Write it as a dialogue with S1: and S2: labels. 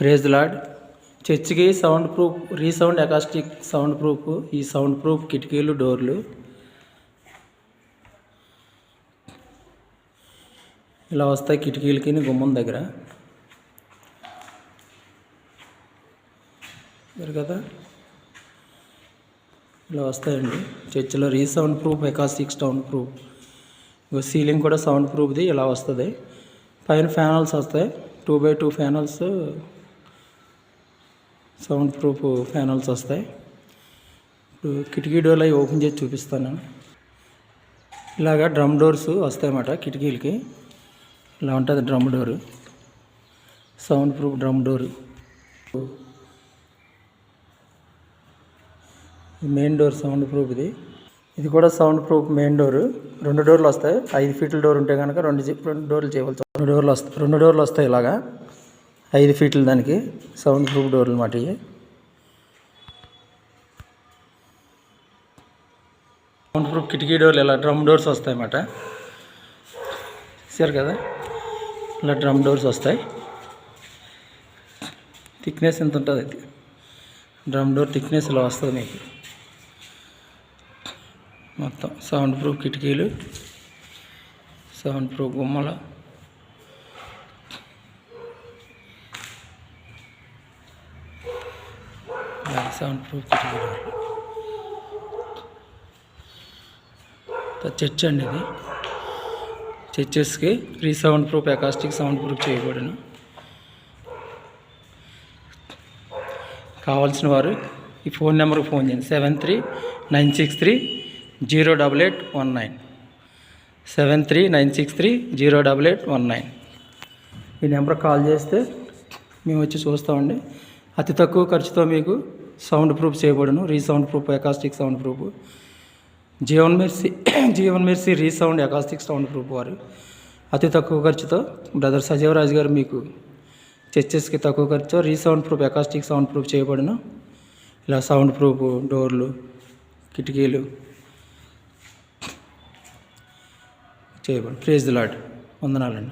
S1: Praise lord చర్చికి sound proof resound acoustic sound proof ఈ sound proof కిటికీలు డోర్లు. ఇలా వస్తాయి కిటికీలకి గుమ్మం దగ్గర. కదా? ఇలా వస్తాయండి. చర్చిలో resound proof acoustic sound proof. Ceiling కూడా సౌండ్ ప్రూఫ్ది ఇలా వస్తుంది. పైన ఫ్యానల్స్ వస్తాయి. Two by two panels sound proof panels వస్తాయి. ఇప్పుడు కిటికీ డోర్లు అవి ఓపెన్ చేసి చూపిస్తాను. ఇలాగా డ్రమ్ డోర్స్ వస్తాయన్నమాట కిటికీలకి. ఇలా ఉంటుంది drum door. Sound proof drum door. Main door sound proof ఇది. ఇది కూడా సౌండ్ ప్రూఫ్ మెయిన్ డోర్. రెండు డోర్లు వస్తాయి. ఐదు ఫీట్ల డోర్ ఉంటే కనుక రెండు రెండు డోర్లు చేయవలసి రెండు డోర్లు వస్తాయి రెండు డోర్లు వస్తాయి ఇలాగా. ఐదు ఫీట్లు దానికి సౌండ్ ప్రూఫ్ డోర్లు అన్నమాట ఇవి సౌండ్ ప్రూఫ్ కిటికీ డోర్లు ఇలా డ్రమ్ డోర్స్ వస్తాయి అన్నమాట చూసారు కదా? ఇలా డ్రమ్ డోర్స్ వస్తాయి. థిక్నెస్ ఎంత ఉంటుంది అది డ్రమ్ డోర్ థిక్నెస్ ఇలా వస్తుంది మీకు. మొత్తం సౌండ్ ప్రూఫ్ కిటికీలు సౌండ్ ప్రూఫ్ గుమ్మలు. సౌండ్ ప్రూఫ్ చర్చ్ అండి ఇది. చర్చెస్కి resound proof acoustic sound proof చేయబడను కావాల్సిన వారు ఈ ఫోన్ నెంబర్కి ఫోన్ చేయండి. Seven three nine six three zero double eight one nine. Seven three nine six three zero double eight one nine. ఈ నెంబర్కి కాల్ చేస్తే మేము వచ్చి చూస్తామండి. అతి తక్కువ ఖర్చుతో మీకు సౌండ్ ప్రూఫ్ చేయబడును resound proof acoustic sound proof. Jeevan mercy Jeevan mercy resound acoustic sound proof వారు. అతి తక్కువ ఖర్చుతో బ్రదర్ సజీవరాజు గారు మీకు చర్చెస్కి తక్కువ ఖర్చుతో resound proof acoustic sound proof చేయబడిన. ఇలా సౌండ్ ప్రూఫ్ డోర్లు కిటికీలు చేయబడి ప్రేజ్ ది లాడ్ వందనాలండి.